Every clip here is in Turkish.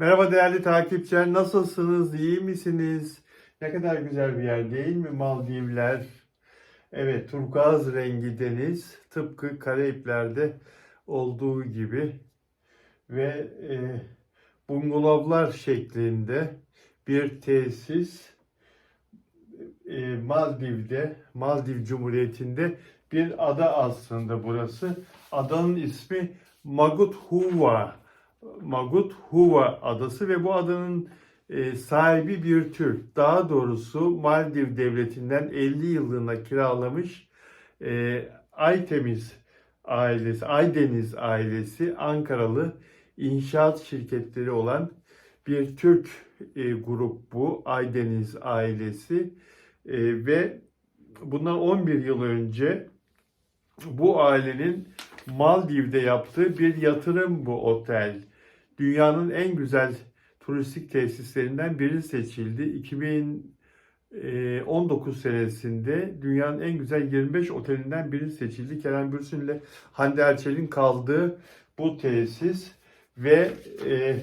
Merhaba değerli takipçiler, nasılsınız, iyi misiniz? Ne kadar güzel bir yer değil mi Maldivler? Evet, turkuaz rengi deniz, tıpkı Karayipler'de olduğu gibi ve e, bungalovlar şeklinde bir tesis e, Maldiv'de, Maldiv Cumhuriyeti'nde bir ada aslında burası. Adanın ismi Magut Huva. Magut Huva adası ve bu adanın e, sahibi bir Türk. Daha doğrusu Maldiv devletinden 50 yıllığına kiralamış e, Aytemiz ailesi, Aydeniz ailesi Ankaralı inşaat şirketleri olan bir Türk e, grup bu Aydeniz ailesi ve bundan 11 yıl önce bu ailenin Maldiv'de yaptığı bir yatırım bu otel. Dünyanın en güzel turistik tesislerinden biri seçildi. 2019 senesinde dünyanın en güzel 25 otelinden biri seçildi. Kerem Bürsin ile Hande Erçel'in kaldığı bu tesis ve e,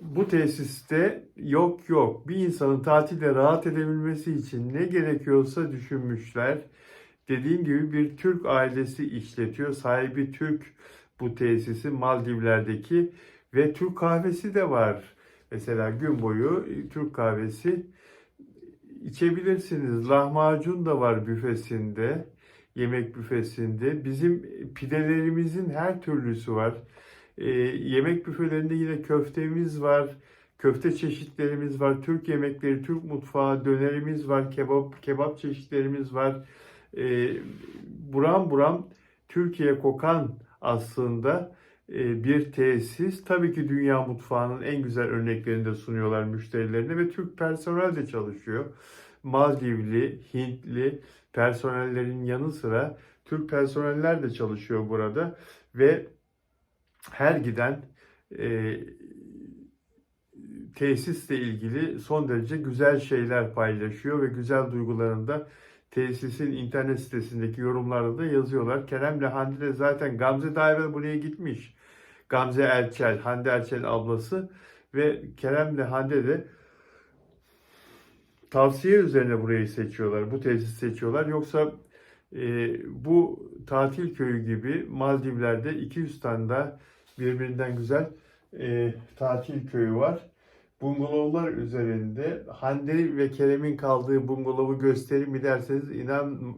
bu tesiste yok yok bir insanın tatilde rahat edebilmesi için ne gerekiyorsa düşünmüşler. Dediğim gibi bir Türk ailesi işletiyor. Sahibi Türk bu tesisi Maldivler'deki ve Türk kahvesi de var. Mesela gün boyu Türk kahvesi içebilirsiniz. Lahmacun da var büfesinde, yemek büfesinde. Bizim pidelerimizin her türlüsü var. Ee, yemek büfelerinde yine köftemiz var. Köfte çeşitlerimiz var. Türk yemekleri, Türk mutfağı, dönerimiz var. Kebap, kebap çeşitlerimiz var. Ee, buram buram Türkiye kokan aslında e, bir tesis. Tabii ki dünya mutfağının en güzel örneklerini de sunuyorlar müşterilerine ve Türk personel de çalışıyor. Maldivli, Hintli personellerin yanı sıra Türk personeller de çalışıyor burada ve her giden e, tesisle ilgili son derece güzel şeyler paylaşıyor ve güzel duygularını da tesisin internet sitesindeki yorumlarda da yazıyorlar. Kerem'le Hande de zaten Gamze daha buraya gitmiş. Gamze Erçel, Hande Erçel ablası ve Kerem'le Hande de tavsiye üzerine burayı seçiyorlar. Bu tesis seçiyorlar. Yoksa e, bu tatil köyü gibi Maldivler'de 200 tane daha birbirinden güzel e, tatil köyü var. Bungalovlar üzerinde Hande ve Kerem'in kaldığı bungalovu göstereyim mi derseniz inan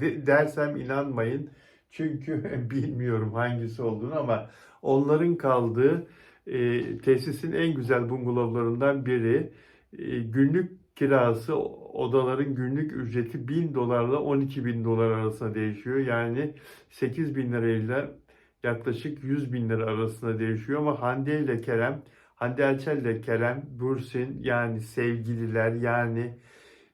de- dersem inanmayın. Çünkü bilmiyorum hangisi olduğunu ama onların kaldığı e, tesisin en güzel bungalovlarından biri. E, günlük kirası odaların günlük ücreti 1000 dolarla 12 bin dolar arasında değişiyor. Yani 8 bin lirayla yaklaşık 100 bin lira arasında değişiyor ama Hande ile Kerem Hande Erçel ile Kerem Bürsin yani sevgililer yani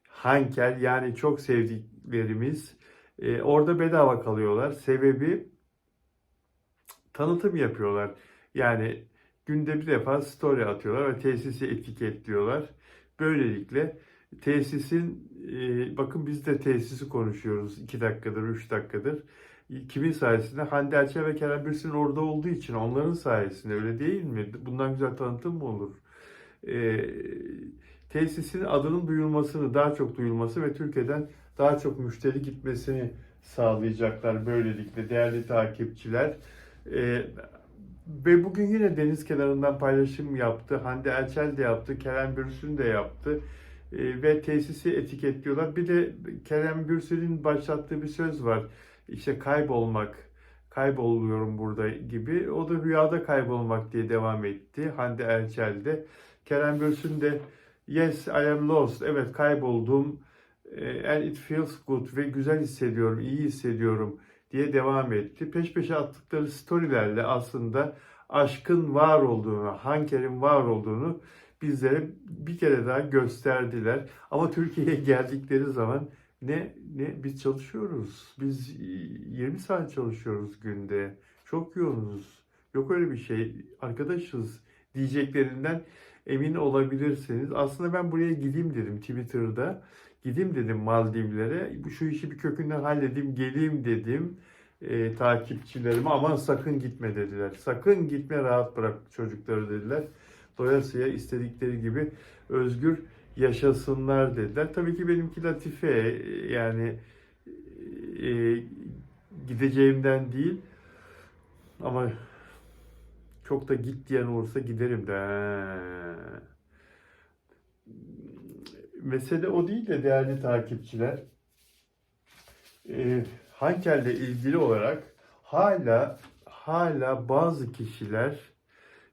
Hanker yani çok sevdiklerimiz e, orada bedava kalıyorlar. Sebebi tanıtım yapıyorlar. Yani günde bir defa story atıyorlar ve tesisi etiketliyorlar. Böylelikle tesisin e, bakın biz de tesisi konuşuyoruz 2 dakikadır 3 dakikadır. Kimin sayesinde? Hande Erçel ve Kerem Bürsin orada olduğu için onların sayesinde öyle değil mi? Bundan güzel tanıtım mı olur? E, tesisin adının duyulmasını, daha çok duyulması ve Türkiye'den daha çok müşteri gitmesini sağlayacaklar böylelikle değerli takipçiler. E, ve bugün yine deniz kenarından paylaşım yaptı. Hande Erçel de yaptı, Kerem Bürsin de yaptı. E, ve tesisi etiketliyorlar. Bir de Kerem Bürsin'in başlattığı bir söz var. İşte kaybolmak, kayboluyorum burada gibi. O da rüyada kaybolmak diye devam etti. Hande Erçel de. Kerem Bürsin de yes I am lost. Evet kayboldum. E, And it feels good ve güzel hissediyorum, iyi hissediyorum diye devam etti. Peş peşe attıkları storylerle aslında aşkın var olduğunu, Hanker'in var olduğunu bizlere bir kere daha gösterdiler. Ama Türkiye'ye geldikleri zaman ne ne biz çalışıyoruz. Biz 20 saat çalışıyoruz günde. Çok yoğunuz. Yok öyle bir şey. Arkadaşız diyeceklerinden emin olabilirsiniz. Aslında ben buraya gideyim dedim Twitter'da. Gideyim dedim Maldivlere. Şu işi bir kökünden halledeyim, geleyim dedim. e, takipçilerime aman sakın gitme dediler. Sakın gitme rahat bırak çocukları dediler. Doyasıya istedikleri gibi özgür yaşasınlar dediler. Tabii ki benimki latife yani e, gideceğimden değil ama çok da git diyen olursa giderim de. Mesele o değil de değerli takipçiler. E, Hankel'le ilgili olarak hala hala bazı kişiler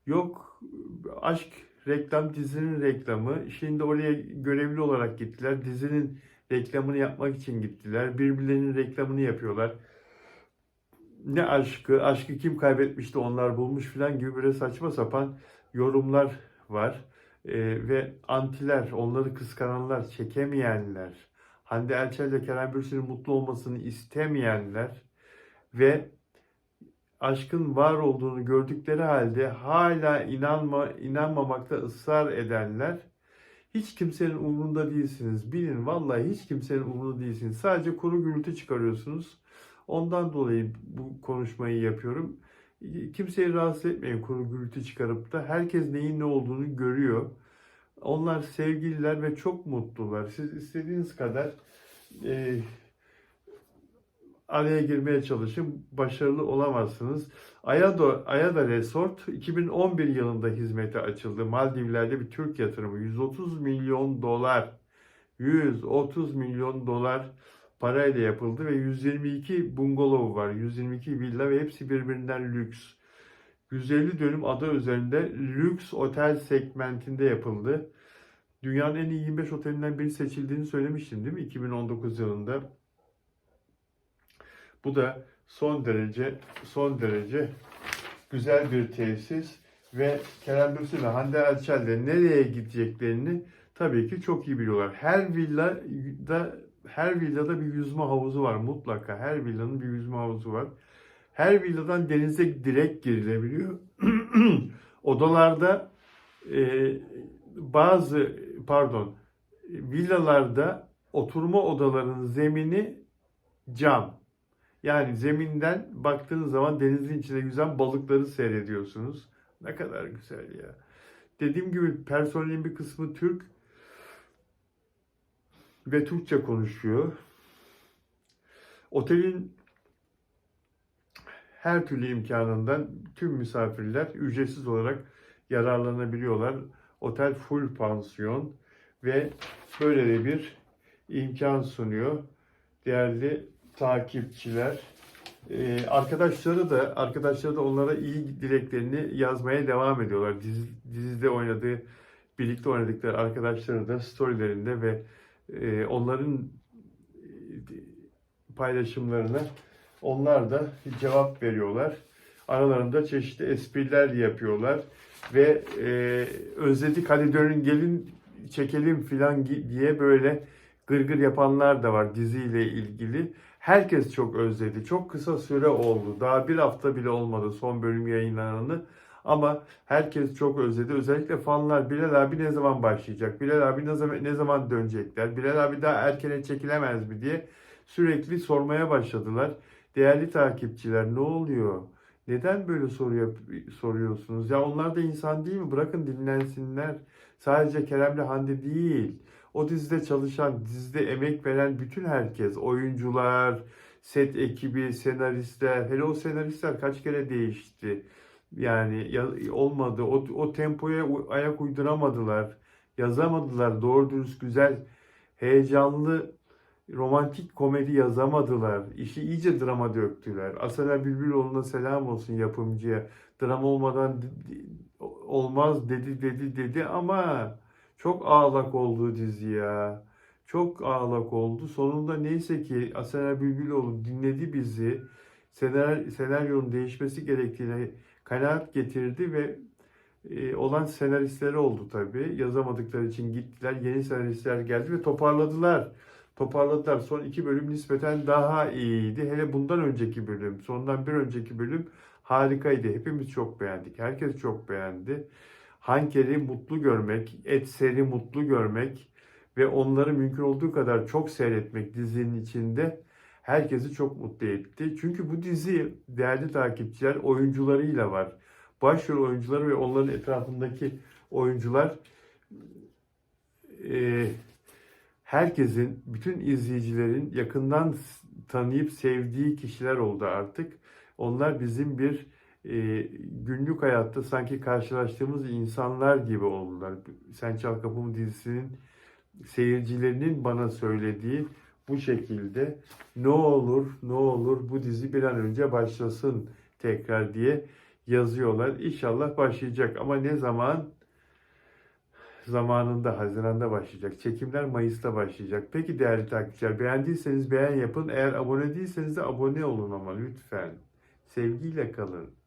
yok aşk reklam dizinin reklamı. Şimdi oraya görevli olarak gittiler. Dizinin reklamını yapmak için gittiler. Birbirlerinin reklamını yapıyorlar. Ne aşkı aşkı kim kaybetmişti onlar bulmuş filan gibi böyle saçma sapan yorumlar var. Ee, ve antiler onları kıskananlar çekemeyenler Hande Erçel ile Kerem Bürsin'in mutlu olmasını istemeyenler ve aşkın var olduğunu gördükleri halde hala inanma, inanmamakta ısrar edenler hiç kimsenin umurunda değilsiniz. Bilin vallahi hiç kimsenin umurunda değilsiniz. Sadece kuru gürültü çıkarıyorsunuz. Ondan dolayı bu konuşmayı yapıyorum. Kimseyi rahatsız etmeyin kuru gürültü çıkarıp da. Herkes neyin ne olduğunu görüyor. Onlar sevgililer ve çok mutlular. Siz istediğiniz kadar e, araya girmeye çalışın. Başarılı olamazsınız. Ayada, Ayada Resort 2011 yılında hizmete açıldı. Maldivler'de bir Türk yatırımı. 130 milyon dolar 130 milyon dolar parayla yapıldı ve 122 bungalov var. 122 villa ve hepsi birbirinden lüks. 150 dönüm ada üzerinde lüks otel segmentinde yapıldı. Dünyanın en iyi 25 otelinden biri seçildiğini söylemiştim değil mi? 2019 yılında. Bu da son derece son derece güzel bir tesis ve Kerem Bürsin ve Hande Erçel de nereye gideceklerini tabii ki çok iyi biliyorlar. Her villada her villada bir yüzme havuzu var mutlaka. Her villanın bir yüzme havuzu var. Her villadan denize direkt girilebiliyor. Odalarda e, bazı pardon villalarda oturma odalarının zemini cam. Yani zeminden baktığınız zaman denizin içinde yüzen balıkları seyrediyorsunuz. Ne kadar güzel ya. Dediğim gibi personelin bir kısmı Türk ve Türkçe konuşuyor. Otelin her türlü imkanından tüm misafirler ücretsiz olarak yararlanabiliyorlar. Otel full pansiyon ve böyle de bir imkan sunuyor. Değerli takipçiler, Ee, arkadaşları da arkadaşları da onlara iyi dileklerini yazmaya devam ediyorlar. Dizi, dizide oynadığı, birlikte oynadıkları arkadaşları da storylerinde ve e, onların e, paylaşımlarına onlar da cevap veriyorlar. Aralarında çeşitli espriler yapıyorlar ve e, özledik hadi dönün gelin çekelim filan diye böyle gırgır yapanlar da var diziyle ilgili. Herkes çok özledi. Çok kısa süre oldu. Daha bir hafta bile olmadı son bölüm yayınlananı. Ama herkes çok özledi. Özellikle fanlar Bilal abi ne zaman başlayacak? Bilal abi ne zaman, ne zaman dönecekler? Bilal abi daha erkene çekilemez mi diye sürekli sormaya başladılar. Değerli takipçiler ne oluyor? Neden böyle soru soruyorsunuz? Ya onlar da insan değil mi? Bırakın dinlensinler. Sadece Kerem'le Hande değil. O dizide çalışan, dizide emek veren bütün herkes, oyuncular, set ekibi, senaristler, hele o senaristler kaç kere değişti. Yani ya- olmadı. O, o tempoya ayak uyduramadılar. Yazamadılar. Doğru dürüst güzel, heyecanlı, romantik komedi yazamadılar. İşi iyice drama döktüler. Asena Bülbüloğlu'na selam olsun yapımcıya. Drama olmadan olmaz dedi dedi dedi ama çok ağlak oldu dizi ya. Çok ağlak oldu. Sonunda neyse ki Asena Bülbüloğlu dinledi bizi. Senaryo, senaryonun değişmesi gerektiğine kanaat getirdi ve e, olan senaristleri oldu tabii. Yazamadıkları için gittiler. Yeni senaristler geldi ve toparladılar. Toparladılar. Son iki bölüm nispeten daha iyiydi. Hele bundan önceki bölüm, sondan bir önceki bölüm harikaydı. Hepimiz çok beğendik. Herkes çok beğendi. Hanker'i mutlu görmek, Etser'i mutlu görmek ve onları mümkün olduğu kadar çok seyretmek dizinin içinde herkesi çok mutlu etti. Çünkü bu dizi değerli takipçiler oyuncularıyla var. Başrol oyuncuları ve onların etrafındaki oyuncular e, herkesin, bütün izleyicilerin yakından tanıyıp sevdiği kişiler oldu artık. Onlar bizim bir e, günlük hayatta sanki karşılaştığımız insanlar gibi oldular. Sen Çal Kapımı dizisinin seyircilerinin bana söylediği bu şekilde ne olur ne olur bu dizi bir an önce başlasın tekrar diye yazıyorlar. İnşallah başlayacak ama ne zaman? Zamanında Haziran'da başlayacak. Çekimler Mayıs'ta başlayacak. Peki değerli takipçiler beğendiyseniz beğen yapın. Eğer abone değilseniz de abone olun ama lütfen. Sevgiyle kalın.